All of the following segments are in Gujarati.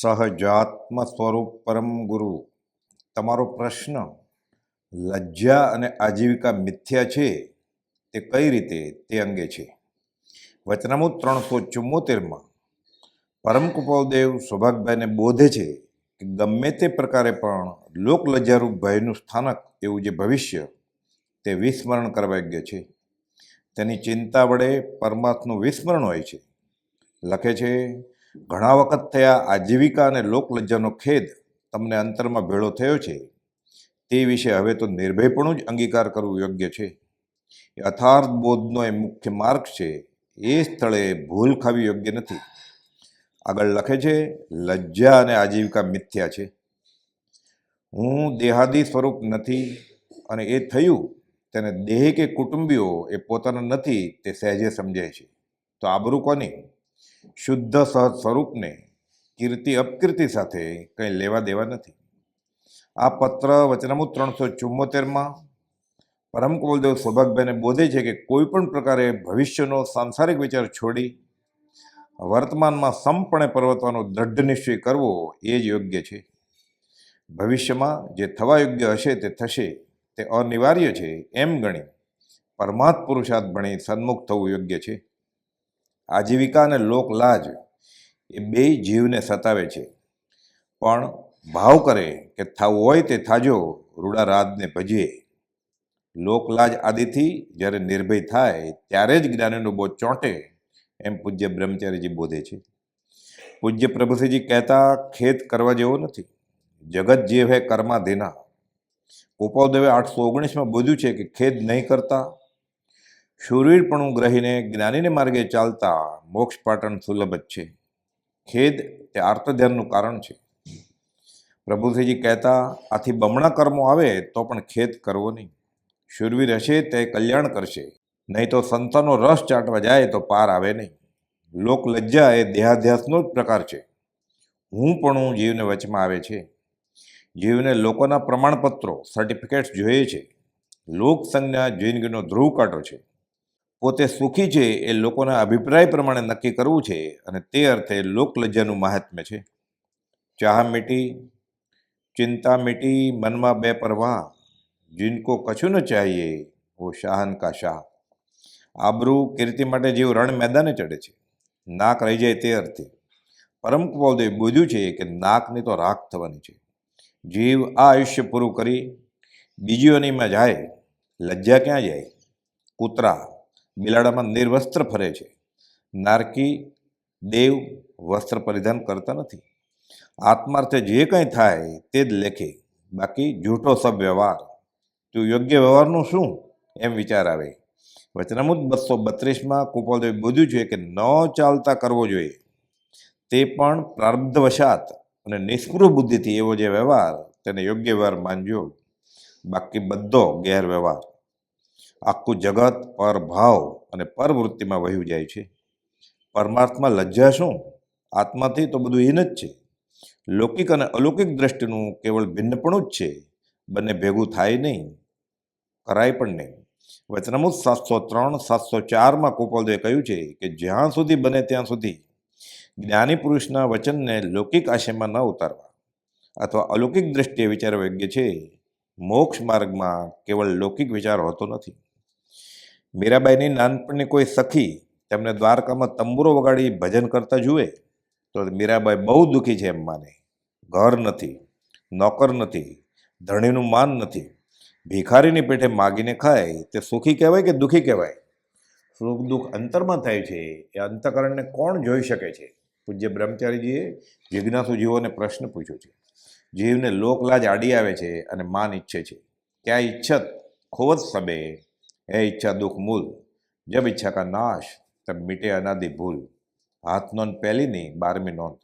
સહજાત્મ સ્વરૂપ પરમ ગુરુ. તમારો પ્રશ્ન, લજ્જા અને આજીવિકા મિથ્યા છે? તે કઈ રીતે? તે અંગે છે. વચનામૃત ત્રણસો ચુમ્મોતેરમાં પરમ કુપાલદેવ સૌભાગભાઈને બોધે છે કે ગમે તે પ્રકારે પણ લોકલજ્જારૂપ ભયનું સ્થાનક એવું જે ભવિષ્ય, તે વિસ્મરણ કરવા યોગ્ય છે. તેની ચિંતા વડે પરમાત્મનું વિસ્મરણ હોય છે. લખે છે ઘણા વખત થયા આજીવિકા અને લોકલજ્જાનો ખેદ તમને અંતરમાં ભેળો થયો છે? તે વિશે હવે તો નિર્ભયપણું જ અંગીકાર કરવું યોગ્ય છે. યથાર્થ બોધનો એ મુખ્ય માર્ગ છે. એ સ્થળે ભૂલ ખાવી યોગ્ય નથી. આગળ લખે છે, લજ્જા અને આજીવિકા મિથ્યા છે. હું દેહાદી સ્વરૂપ નથી અને એ થયું તેને દેહ કે કુટુંબીઓ એ પોતાના નથી તે સહેજે સમજાય છે. તો આબરૂ કોની? શુદ્ધ સહજ સ્વરૂપને કીર્તિ, અપકીર્તિ સાથે કંઈ લેવા દેવા નથી. આ પત્ર વચનામૃત ત્રણસો ચુમ્મોતેરમાં પરમ કુલદેવ સૌભાગભાઈને બોધે છે કે કોઈ પણ પ્રકારે ભવિષ્યનો સાંસારિક વિચાર છોડી વર્તમાનમાં સંપણે પર્વતવાનો દ્રઢ નિશ્ચય કરવો એ જ યોગ્ય છે. ભવિષ્યમાં જે થવા યોગ્ય હશે તે થશે, તે અનિવાર્ય છે એમ ગણી પરમાત્ પુરુષાર્થ ભણી સન્મુખ થવું યોગ્ય છે. આજીવિકા અને લોકલાજ એ બે જીવને સતાવે છે. પણ ભાવ કરે કે થવું હોય તે થાજો, રૂડા રાજને ભજીએ. લોકલાજ આદિથી જ્યારે નિર્ભય થાય, ત્યારે જ જ્ઞાનીનો બોધ ચોંટે, એમ પૂજ્ય બ્રહ્મચારીજી બોધે છે. પૂજ્ય પ્રભુસિંહજી કહેતા, ખેત કરવા જેવો નથી. જગત જીવ હે કર્માધીના ઉપવદેવે આઠસો ઓગણીસમાં બોધ્યું છે કે ખેદ નહીં કરતા શૂરવીરપણું ગ્રહીને જ્ઞાનીને માર્ગે ચાલતા મોક્ષ પાટણ સુલભ જ છે. ખેદ તે આર્તધ્યાનનું કારણ છે. પ્રભુશ્રીજી કહેતા, આથી બમણા કર્મો આવે તો પણ ખેદ કરવો નહીં. શૂરવીર હશે તે કલ્યાણ કરશે. નહીં તો સંતાનો રસ ચાટવા જાય તો પાર આવે નહીં. લોકલજ્જા એ દેહાધ્યાસનો જ પ્રકાર છે. હું પણ હું જીવને વચમાં આવે છે. જીવને લોકોના પ્રમાણપત્રો સર્ટિફિકેટ્સ જોઈએ છે. લોક સંજ્ઞા જિંદગીનો ધ્રુવ કાંટો છે. પોતે સુખી છે એ લોકોના અભિપ્રાય પ્રમાણે નક્કી કરવું છે અને તે અર્થે લોકલજ્જાનું મહાત્મ્ય છે. ચાહ મીટી ચિંતા મીટી મનમાં બે પરવાહ જિનકો કશું ન ચાહીએ વો શાહન કા શાહ. આબરૂ કીર્તિ માટે જેવું રણ મેદાને ચડે છે. નાક રહી જાય તે અર્થે. પરમ કુપાલદેવ બોધ્યું છે કે નાકની તો રાખ થવાની છે. જીવ આ આયુષ્ય પૂરું કરી બીજીઓનીમાં જાય, લજ્જા ક્યાં જાય? કૂતરા બિલાડામાં નિર્વસ્ત્ર ફરે છે. નારકી દેવ વસ્ત્ર પરિધાન કરતા નથી. આત્માર્થે જે કંઈ થાય તે જ લેખે. બાકી જૂઠો સવ્યવહાર તો યોગ્ય વ્યવહારનું શું? એમ વિચાર આવે. વચનામૃત બસો બત્રીસમાં કુપાલદેવે બોધ્યું છે કે ન ચાલતા કરવો જોઈએ. તે પણ પ્રારબ્ધવશાત અને નિષ્પૃહ બુદ્ધિથી એવો જે વ્યવહાર, તેને યોગ્ય વ્યવહાર માનજો. બાકી બધો ગેરવ્યવહાર. આખું જગત પરભાવ અને પરવૃત્તિમાં વહ્યું જાય છે. પરમાર્થમાં લજ્જા શું? આત્માથી તો બધું હીન જ છે. લૌકિક અને અલૌકિક દ્રષ્ટિનું કેવળ ભિન્નપણું જ છે. બંને ભેગું થાય નહીં, કરાય પણ નહીં. વચનામૃત સાતસો ત્રણ, સાતસો ચારમાં કોપલદેવે કહ્યું છે કે જ્યાં સુધી બને ત્યાં સુધી જ્ઞાની પુરુષના વચનને લૌકિક આશયમાં ન ઉતારવા અથવા અલૌકિક દ્રષ્ટિએ વિચારવા યોગ્ય છે, મોક્ષ માર્ગમાં કેવળ લૌકિક વિચાર હોતો નથી. મીરાબાઈની નાનપણની કોઈ સખી તેમને દ્વારકામાં તંબુરો વગાડી ભજન કરતા જુએ, તો મીરાબાઈ બહુ દુઃખી છે એમ માને. ઘર નથી, નોકર નથી, ધણીનું માન નથી. ભિખારીની પેઠે માગીને ખાય, તે સુખી કહેવાય કે દુઃખી કહેવાય? સુખ દુઃખ અંતરમાં થાય છે, એ અંતકરણને કોણ જોઈ શકે છે? પૂજ્ય બ્રહ્મચારીજીએ જિજ્ઞાસુ જીવોને પ્રશ્ન પૂછ્યો છે. જીવને લોકલાજ આડી આવે છે અને માન ઈચ્છે છે. ક્યાં ઈચ્છત ખોવત સબે હે ઈચ્છા દુઃખ મૂલ, જબ ઈચ્છા કા નાશ, તબ મીટે અનાદિ ભૂલ. હાથ નોંધ પહેલીની બારમી નોંધ.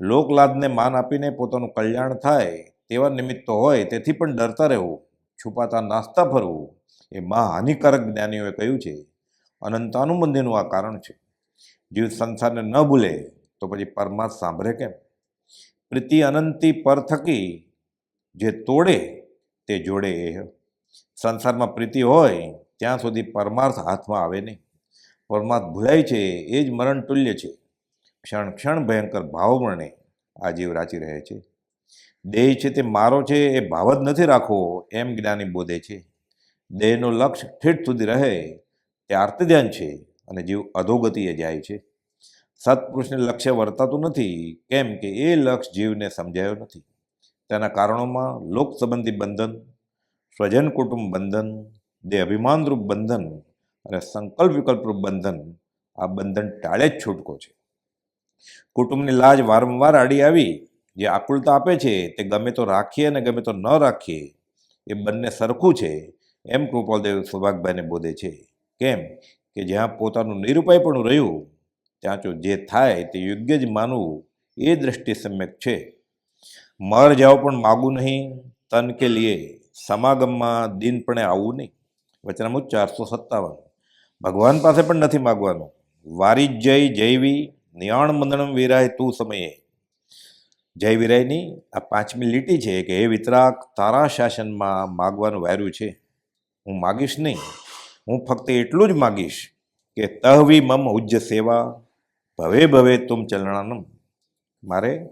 લોકલાદને માન આપીને પોતાનું કલ્યાણ થાય, તેવા નિમિત્તો હોય, તેથી પણ ડરતા રહેવું, છુપાતા નાસ્તા ફરવું એ મહા હાનિકારક જ્ઞાનીઓએ કહ્યું છે. અનંતાનુબંધીનું આ કારણ છે. જીવ સંસારને ન ભૂલે, તો પછી પરમાર્થ સાંભળે કેમ? પ્રીતિ અનંતી પર થકી, જે તોડે, તે જોડે એ સંસારમાં પ્રીતિ હોય, ત્યાં સુધી પરમાર્થ હાથમાં આવે નહીં. પરમાર્થ ભૂલાય છે, એ જ મરણ તુલ્ય છે. ક્ષણ ક્ષણ ભયંકર ભાવમરણે આ જીવ રાચી રહે છે. દેહ છે તે મારો છે, એ ભાવ જ નથી રાખવો, એમ જ્ઞાની બોધે છે. દેહનું લક્ષ્ય ઠેઠ સુધી રહે, તે આર્ત છે અને જીવ અધોગતિએ જાય છે. સત્પુરુષને લક્ષ્ય વર્તાતું નથી, કેમ કે એ લક્ષ્ય જીવને સમજાયો નથી. તેના કારણોમાં લોક સંબંધી બંધન સ્વજન કુટુંબ બંધન, દેહ અભિમાનરૂપ બંધન અને સંકલ્પ વિકલ્પરૂપ બંધન, આ બંધન ટાળે જ છૂટકો છે. કુટુંબની લાજ વારંવાર આડી આવી, જે આકુલતા આપે છે, તે ગમે તો રાખીએ અને ગમે તો ન રાખીએ, એ બંને સરખું છે, એમ કૃપાલદેવ સૌભાગભાઈને બોધે છે. કેમ કે જ્યાં પોતાનું નિરૂપાયપણું રહ્યું, ત્યાં જો જે થાય તે યોગ્ય જ માનવું, એ દ્રષ્ટિ સમ્યક છે. મર જાઓ પણ માગું નહીં, તન કે લીએ સમાગમમાં દિનપણે આવવું નહીં. વચનામું ચારસો સત્તાવન. ભગવાન પાસે પણ નથી માગવાનું. વારી જય જૈવી નિયાણ મંદણમ વિરાય તું સમયે. જય વિરાયની આ પાંચમી લીટી છે કે હે વિતરાક, તારા શાસનમાં માગવાનું વાર્યું છે. હું માગીશ નહીં. હું ફક્ત એટલું જ માગીશ કે તહવી મમ ઉજ્જ સેવા, ભવે ભવે તુમ ચલણાનમ. મારે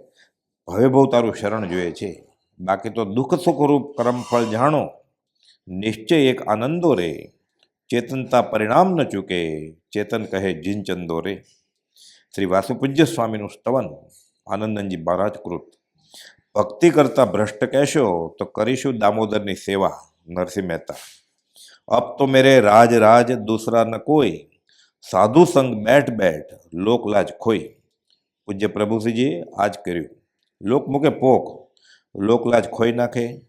ભવે ભવ તારું શરણ જોઈએ છે. બાકી તો દુઃખ સુખરૂપ કર્મફળ જાણો, નિશ્ચય એક આનંદો રે, ચેતનતા પરિણામ ન ચૂકે, ચેતન કહે જીનચંદો રે. શ્રી વાસુપૂજ્ય સ્વામીનું સ્તવન, આનંદનજી મહારાજ કૃત. ભક્તિ કરતા ભ્રષ્ટ કહેશો, તો કરીશું દામોદરની સેવા, નરસિંહ મહેતા. અબ તો મેરે રાજ રાજ, દૂસરા ન કોઈ. સાધુ સંગ બેઠ બેઠ, લોકલાજ ખોઈ. પૂજ્ય પ્રભુસિંહજીએ આજ કર્યું. લોકમુખે પોક લોકલાજ ખોઈ નાખે,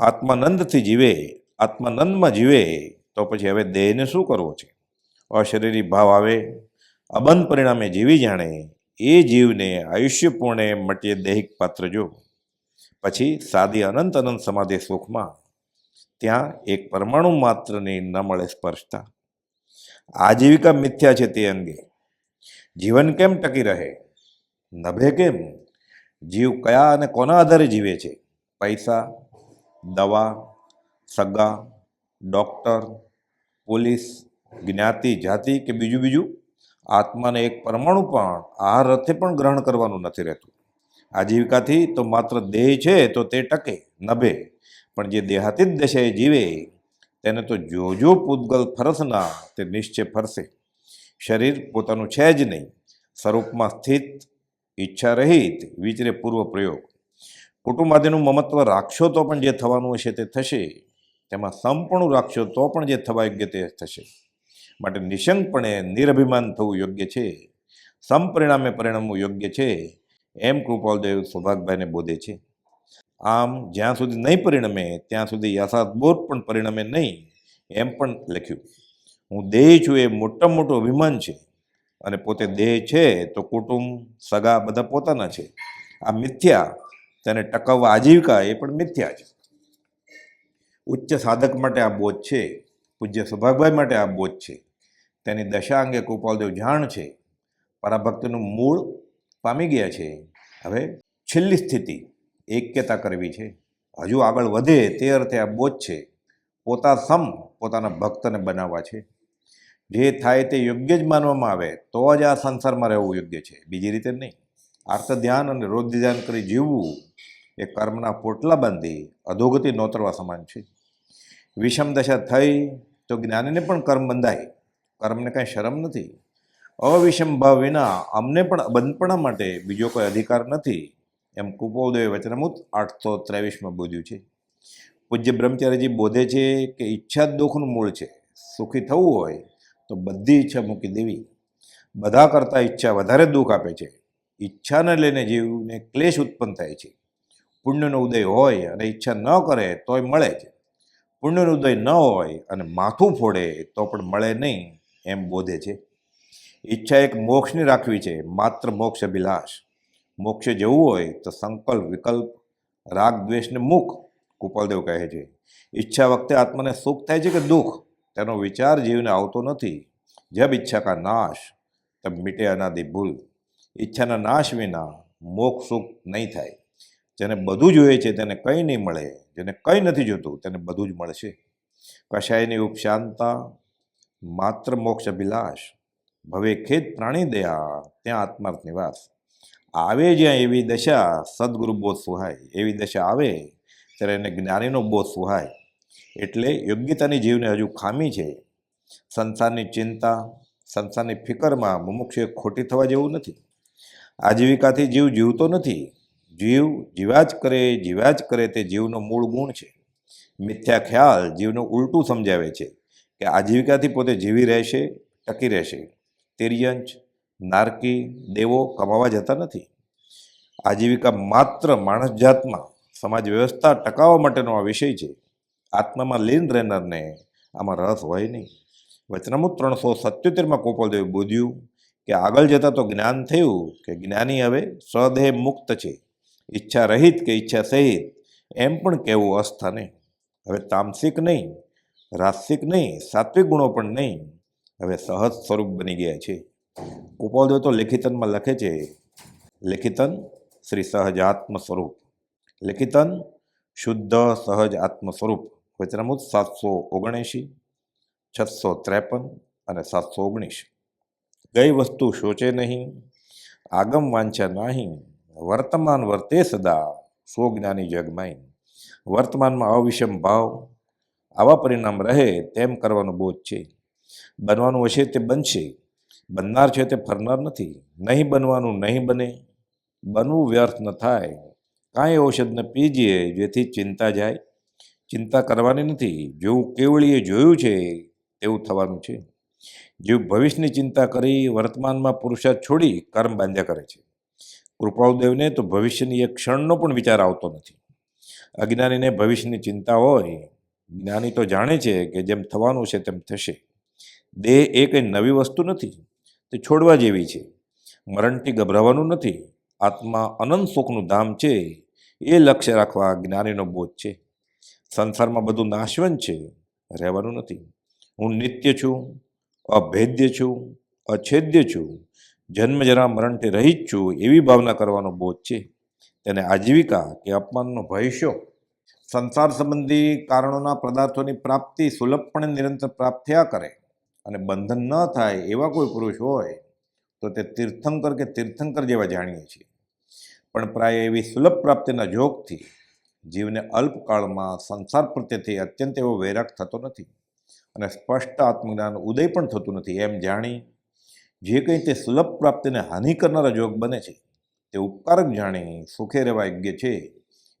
આત્માનંદથી જીવે, આત્માનંદમાં જીવે, તો પછી હવે દેહને શું કરવો છે? અશરીરી ભાવ આવે, અબંધ પરિણામે જીવી જાણે, એ જીવને આયુષ્યપૂર્ણે મટીએ દૈહિક પાત્ર જો. પછી સાદી અનંત અનંત સમાધિ સુખમાં, ત્યાં એક પરમાણુ માત્રની ન મળે સ્પર્શતા. આજીવિકા મિથ્યા છે તે અંગે. જીવન કેમ ટકી રહે? નભે કેમ? જીવ કયા અને કોના આધારે જીવે છે? પૈસા, દવા, સગા, ડૉક્ટર, પોલીસ, જ્ઞાતિ, જાતિ કે બીજું બીજું? આત્માને એક પરમાણુ પણ આ રથે પણ ગ્રહણ કરવાનું નથી રહેતું. આજીવિકાથી તો માત્ર દેહ છે તો તે ટકે, નભે. પણ જે દેહાતીત દશાએ જીવે, તેને તો જોજો પૂતગલ ફરસના તે નિશ્ચય ફરશે શરીર પોતાનું છે જ નહીં. સ્વરૂપમાં સ્થિત ઈચ્છા રહિત વિચરે પૂર્વ પ્રયોગ. કુટુંબ આદિનું મમત્વ રાખશો તો પણ જે થવાનું હશે તે થશે. તેમાં સંપૂર્ણ રાખશો તો પણ જે થવા યોગ્ય તે થશે. માટે નિશંકપણે નિરભિમાન થવું યોગ્ય છે. સમપરિણામે પરિણમવું યોગ્ય છે. એમ કૃપાલદેવ સૌભાગભાઈને બોધે છે. આમ જ્યાં સુધી નહીં પરિણમે, ત્યાં સુધી યથાર્થબોધ પણ પરિણમે નહીં, એમ પણ લખ્યું. હું દેહ છું એ મોટા મોટું અભિમાન છે. અને પોતે દેહ છે, તો કુટુંબ, સગા બધા પોતાના છે. આ મિથ્યા, તેને ટકાવવા આજીવિકા એ પણ મિથ્યા છે. ઉચ્ચ સાધક માટે આ બોધ છે, પૂજ્ય સૌભાગભાઈ માટે આ બોધ છે. તેની દશા અંગે ગોપાલદેવ જાણ છે. પરાભક્તનું મૂળ પામી ગયા છે. હવે છેલ્લી સ્થિતિ એક્યતા કરવી છે. હજુ આગળ વધે તે અર્થે આ બોધ છે. પોતા સમ પોતાના ભક્તને બનાવવા છે. જે થાય તે યોગ્ય જ માનવામાં આવે, તો જ આ સંસારમાં રહેવું યોગ્ય છે. બીજી રીતે નહીં. આર્થ ધ્યાન અને રોજ ધ્યાન કરી જીવવું એ કર્મના પોટલા બાંધી અધોગતિ નોતરવા સમાન છે. વિષમ દશા થઈ તો જ્ઞાનીને પણ કર્મ બંધાય. કર્મને કાંઈ શરમ નથી. અવિષમ ભાવ વિના અમને પણ બંધપણા માટે બીજો કોઈ અધિકાર નથી. એમ કુપોદય વચનમૂત આઠસો ત્રેવીસમાં બોધ્યું છે. પૂજ્ય બ્રહ્મચારીજી બોધે છે કે ઈચ્છા જ દુઃખનું મૂળ છે. સુખી થવું હોય તો બધી ઈચ્છા મૂકી દેવી. બધા કરતાં ઈચ્છા વધારે દુઃખ આપે છે. ઈચ્છાને લઈને જીવને ક્લેશ ઉત્પન્ન થાય છે. પુણ્યનો ઉદય હોય અને ઈચ્છા ન કરે તોય મળે છે. પુણ્યનો ઉદય ન હોય અને માથું ફોડે તો પણ મળે નહીં એમ બોધે છે. ઈચ્છા એક મોક્ષની રાખવી છે, માત્ર મોક્ષ અભિલાષ. મોક્ષે જવું હોય તો સંકલ્પ, વિકલ્પ રાગ દ્વેષને મુખ કુપાલદેવ કહે છે. ઈચ્છા વખતે આત્માને સુખ થાય છે કે દુઃખ? તેનો વિચાર જીવને આવતો નથી. જબ ઈચ્છા કા નાશ તબ મીટે અનાદિ ભૂલ. ઈચ્છાના નાશ વિના મોક્ષ સુખ નહીં થાય. જેને બધું જોઈએ છે તેને કંઈ નહીં મળે. જેને કંઈ નથી જોતું તેને બધું જ મળશે. કશાયની ઉપશાંતા માત્ર મોક્ષ અભિલાષ. ભવે ખેત પ્રાણી દયા, ત્યાં આત્માર્થ નિવાસ. આવે જ્યાં એવી દશા, સદગુરુ બોધ સુહાય. એવી દશા આવે, ત્યારે એને જ્ઞાનીનો બોધ સુહાય. એટલે યોગ્યતાની જીવને હજુ ખામી છે. સંસારની ચિંતા, સંસારની ફિકરમાં મુમુક્ષુએ ખોટી થવા જેવું નથી. આજીવિકાથી જીવ જીવતો નથી. જીવ જીવા જ કરે, જીવા જ કરે તે જીવનો મૂળ ગુણ છે. મિથ્યા ખ્યાલ જીવનું ઉલટું સમજાવે છે કે આજીવિકાથી પોતે જીવી રહેશે, ટકી રહેશે. તિર્યંચ, નારકી, દેવો કમાવા જતા નથી. આજીવિકા માત્ર માણસ જાતમાં સમાજ વ્યવસ્થા ટકાવવા માટેનો આ વિષય છે. આત્મામાં લીન રહેનારને આમાં રસ હોય નહીં. વચનામૃત ત્રણસો સત્યોતેરમાં ગોપાલદેવે બોધ્યું કે આગળ જતાં તો જ્ઞાન થયું કે જ્ઞાની હવે સ્વદેહ મુક્ત છે. ઈચ્છા રહિત કે ઈચ્છા સહિત એમ પણ કહેવું અસ્થાને હવે તામસિક નહીં, રાસિક નહીં, સાત્વિક ગુણો પણ નહીં, હવે સહજ સ્વરૂપ બની ગયા છે. ગોપાલદેવ તો લેખિતનમાં લખે છે, લેખિતન શ્રી સહજ આત્મ સ્વરૂપ લેખિતન શુદ્ધ સહજ આત્મ સ્વરૂપ વચનામૃત સાતસો ઓગણએંશી, છસો ત્રેપન અને સાતસો ઓગણીસ. ગઈ વસ્તુ શોચે નહીં, આગમ વાંચા નહીં, વર્તમાન વર્તે સદા સો જ્ઞાની જગમાઈ વર્તમાનમાં અવિષમ ભાવ, આવા પરિણામ રહે તેમ કરવાનો બોધ છે. બનવાનું હશે તે બનશે, બનનાર છે તે ફરનાર નથી. નહીં બનવાનું નહીં બને, બનવું વ્યર્થ ન થાય. કાંઈ ઔષધ ન પીજીએ જેથી ચિંતા જાય ચિંતા કરવાની નથી. જેવું કેવળીએ જોયું છે, તેવું થવાનું છે. જીવ ભવિષ્યની ચિંતા કરી વર્તમાનમાં પુરુષાર્થ છોડી કર્મ બાંધ્યા કરે છે. કૃપાળુદેવને તો ભવિષ્યની એક ક્ષણનો પણ વિચાર આવતો નથી. અજ્ઞાનીને ભવિષ્યની ચિંતા હોય, જ્ઞાની તો જાણે છે કે જેમ થવાનું છે તેમ થશે. દેહ એ કંઈ નવી વસ્તુ નથી, તે છોડવા જેવી છે. મરણથી ગભરાવાનું નથી. આત્મા અનંત સુખનું ધામ છે. એ લક્ષ્ય રાખવા જ્ઞાનીનો બોધ છે. સંસારમાં બધું નાશવંત છે. રહેવાનું નથી. હું નિત્ય છું, અભેદ્ય છું, અછેદ્ય છું. જન્મ જરા મરણથી રહિત છું, એવી ભાવના કરવાનો બોધ છે. તેને આજીવિકા કે અપમાનનો ભય સંસાર સંબંધી કારણોના પદાર્થોની પ્રાપ્તિ સુલભપણે નિરંતર પ્રાપ્ત થયા કરે અને બંધન ન થાય એવા કોઈ પુરુષ હોય, તો તે તીર્થંકર કે તીર્થંકર જેવા જાણીએ છીએ. પણ પ્રાય એવી સુલભ પ્રાપ્તિના જોગથી જીવને અલ્પકાળમાં સંસાર પ્રત્યેથી અત્યંત એવો વૈરાગ થતો નથી અને સ્પષ્ટ આત્મજ્ઞાન ઉદય પણ થતું નથી. એમ જાણી જે કંઈ તે સુલભ પ્રાપ્તિને હાનિ કરનારા જોગ બને છે, તે ઉપકારક જાણી સુખે રહેવા યોગ્ય છે,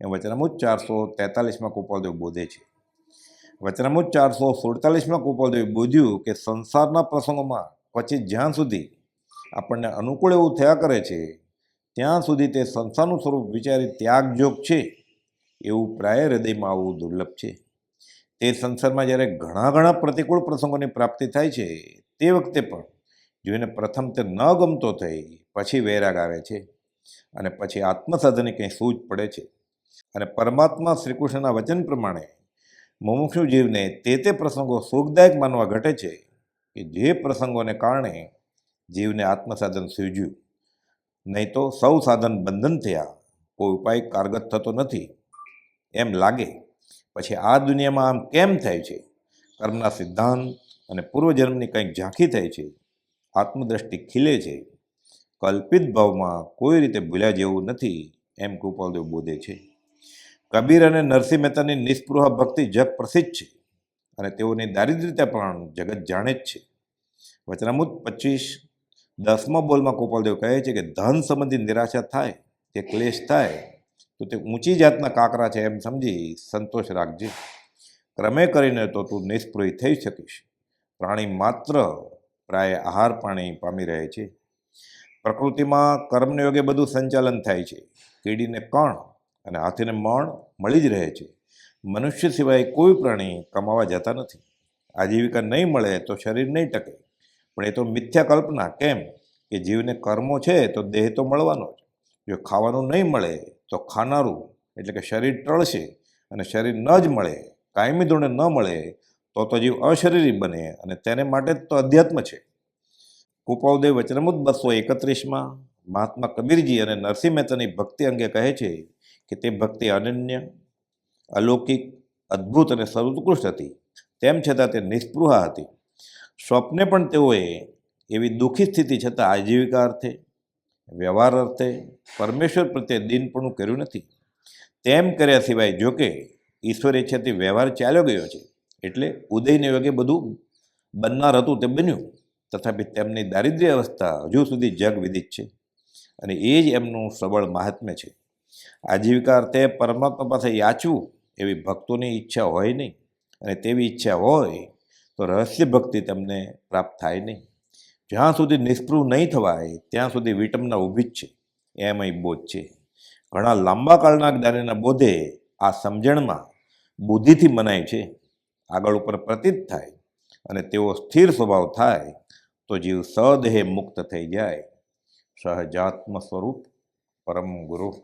એમ વચનામુજ ચારસો તેતાલીસમાં ગોપાલદેવ બોધે છે. વચનામુજ ચારસો સુડતાલીસમાં ગોપાલદેવે બોધ્યું કે સંસારના પ્રસંગોમાં પછી જ્યાં સુધી આપણને અનુકૂળ એવું થયા કરે છે, ત્યાં સુધી તે સંસારનું સ્વરૂપ વિચારી ત્યાગજોગ છે. એવું પ્રાય હૃદયમાં આવવું દુર્લભ છે. તે સંસારમાં જ્યારે ઘણા ઘણા પ્રતિકૂળ પ્રસંગોની પ્રાપ્તિ થાય છે, તે વખતે પણ જોઈને પ્રથમ તે ન ગમતો થઈ, પછી વૈરાગ આવે છે અને પછી આત્મસાધને કંઈ સૂઝ પડે છે. અને પરમાત્મા શ્રીકૃષ્ણના વચન પ્રમાણે મુમુક્ષુ જીવને તે તે પ્રસંગો સુખદાયક માનવા ઘટે છે કે જે પ્રસંગોને કારણે જીવને આત્મસાધન સૂઝ્યું. નહીં તો સૌ સાધન બંધન થયા, કોઈ ઉપાય કારગત થતો નથી. એમ લાગે. પછી આ દુનિયામાં આમ કેમ થાય છે? કર્મના સિદ્ધાંત અને પૂર્વજન્મની કંઈક ઝાંખી થાય છે? આત્મદ્રષ્ટિ ખીલે છે? કલ્પિત ભાવમાં કોઈ રીતે ભૂલ્યા જેવું નથી એમ કૃપાલદેવ બોધે છે. કબીર અને નરસિંહ મહેતાની નિસ્પૃહ ભક્તિ જગ પ્રસિદ્ધ છે અને તેઓની દારિદ્ર્યતા પણ જગત જાણે જ છે. વચનામૃત પચીસ દસમા બોલમાં ગોપાલદેવ કહે છે કે ધન સંબંધી નિરાશા થાય કે ક્લેશ થાય તો તે ઊંચી જાતના કાંકરા છે એમ સમજી સંતોષ રાખજે. ક્રમે કરીને તો તું નિષ્પૃહી થઈ શકીશ. પ્રાણી માત્ર પ્રાય આહાર પાણી પામી રહે છે. પ્રકૃતિમાં કર્મને યોગે બધું સંચાલન થાય છે. કીડીને કણ અને હાથીને મણ મળી જ રહે છે. મનુષ્ય સિવાય કોઈ પ્રાણી કમાવા જતા નથી. આજીવિકા નહીં મળે તો શરીર નહીં ટકે. પણ એ તો મિથ્યા કલ્પના. કેમ? કે જીવને કર્મો છે તો દેહ તો મળવાનો જ. જો ખાવાનું નહીં મળે, તો ખાનારું, એટલે કે શરીર ટળશે અને શરીર ન જ મળે, કાયમી ધોરણે ન મળે, તો તો જીવ અશરીરી બને અને તેને માટે તો અધ્યાત્મ છે. કુપાવદેવ વચનમુદ બસો એકત્રીસમાં મહાત્મા કબીરજી અને નરસિંહ મહેતાની ભક્તિ અંગે કહે છે કે તે ભક્તિ અનન્ય, અલૌકિક, અદ્ભુત અને સર્વોત્કૃષ્ટ હતી. તેમ છતાં તે નિષ્પૃહા હતી. સ્વપ્ને પણ તેઓએ એવી દુઃખી સ્થિતિ છતાં આજીવિકા અર્થે વ્યવહાર અર્થે પરમેશ્વર પ્રત્યે દિનપણું કર્યું નથી. તેમ કર્યા સિવાય જોકે ઈશ્વર ઈચ્છાથી વ્યવહાર ચાલ્યો ગયો છે, એટલે ઉદયને યોગે બધું બનનાર હતું તે બન્યું. તથાપિ તેમની દારિદ્ર્ય અવસ્થા હજુ સુધી જગ વિદિત છે અને એ જ એમનું સબળ મહાત્મ્ય છે. આજીવિકા અર્થે પરમાત્મા પાસે યાચવું એવી ભક્તોની ઈચ્છા હોય નહીં અને તેવી ઈચ્છા હોય તો રહસ્ય ભક્તિ તેમને પ્રાપ્ત થાય નહીં. જ્યાં સુધી નિષ્પૃહ નહીં થવાય, ત્યાં સુધી વિટમના ઊભી જ છે. એમ અહીં બોધ છે. ઘણા લાંબા કાળના જ્ઞાનીના બોધે આ સમજણમાં બુદ્ધિથી મનાય છે. આગળ ઉપર પ્રતીત થાય અને તેઓ સ્થિર સ્વભાવ થાય તો જીવ સદેહે મુક્ત થઈ જાય. સહજાત્મ સ્વરૂપ પરમ ગુરુ.